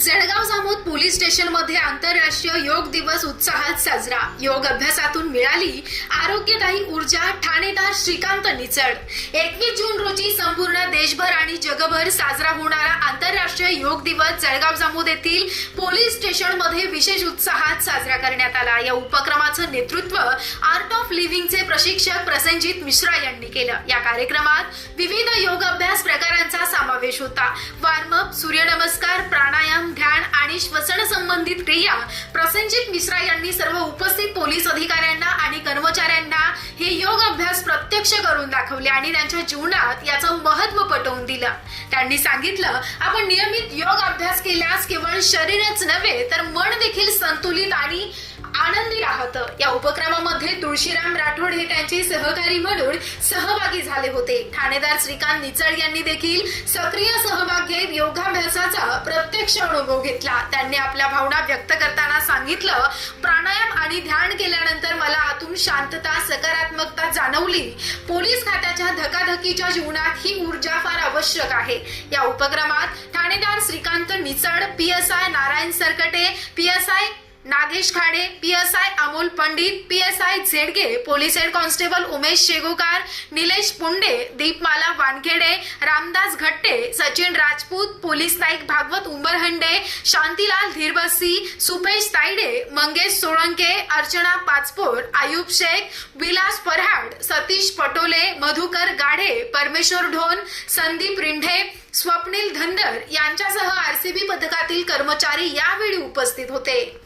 Jalgaon Jamod police स्टेशनमध्ये आंतरराष्ट्रीय योग दिवस उत्साहात साजरा. योग अभ्यासातून मिळाली आरोग्यदायी ऊर्जा ठाणेदार श्रीकांत निचड एकवीस जून रोजी संपूर्ण देशभर आणि जगभर साजरा होणारा आंतरराष्ट्रीय योग दिवस जळगाव जामोद येथील पोलीस स्टेशनमध्ये विशेष उत्साहात साजरा करण्यात आला. या उपक्रमाचं नेतृत्व आर्ट ऑफ लिव्हिंगचे प्रशिक्षक प्रसेनजित मिश्रा यांनी केलं. या कार्यक्रमात विविध योग अभ्यास प्रकारांचा समावेश होता. वार्मअप सूर्यनमस्कार प्राणायाम ध्यान आणि श्वसन संबंधित क्रिया प्रसंजित मिश्रा यांनी सर्व उपस्थित पोलीस अधिकाऱ्यांना आणि कर्मचाऱ्यांना हे योग अभ्यास प्रत्यक्ष करून दाखवले आणि त्यांच्या जीवनात याचं महत्त्व पटवून दिलं. त्यांनी सांगितलं आपण नियमित योग अभ्यास केल्यास केवळ शरीरच नव्हे तर मन देखील संतुलित आणि आनंदी राहत. या उपक्रमामध्ये तुळशीराम राठोड हे त्यांचे सहकारी म्हणून सहभागी झाले होते. ठाणेदार श्रीकांत निचड यांनी देखील सक्रिय सहभाग योगाभ्यासाचा प्रत्यक्ष अनुभव घेतला. त्यांनी आपल्या भावना व्यक्त करताना सांगितलं प्राणायाम आणि ध्यान केल्यानंतर मला आतून शांतता सकारात्मकता जाणवली. पोलीस खात्याच्या धकाधकीच्या जीवनात ही ऊर्जा फार आवश्यक आहे. या उपक्रमात ठाणेदार Shrikant Nichad P S I Narayan Sarkate P S I Nagesh Khade P S I Amol Pandit P S I Zhedge police head constable Umesh Shegokar Nilesh Punde Deepmala Wankhede Ramdas Ghatte Sachin Rajput police Naik Bhagwat Umbarhande Shantilal Dhirbasi Supesh Tayde Mangesh Solanke Archana Pachpor Ayub Shaikh Vilas Farhad Satish Patole Madhukar Gadhe Parmeshwar Dhon Sandeep Rindhe Swapnil Dhandar यांच्यासह RCB पथकातील कर्मचारी यावेळी उपस्थित होते.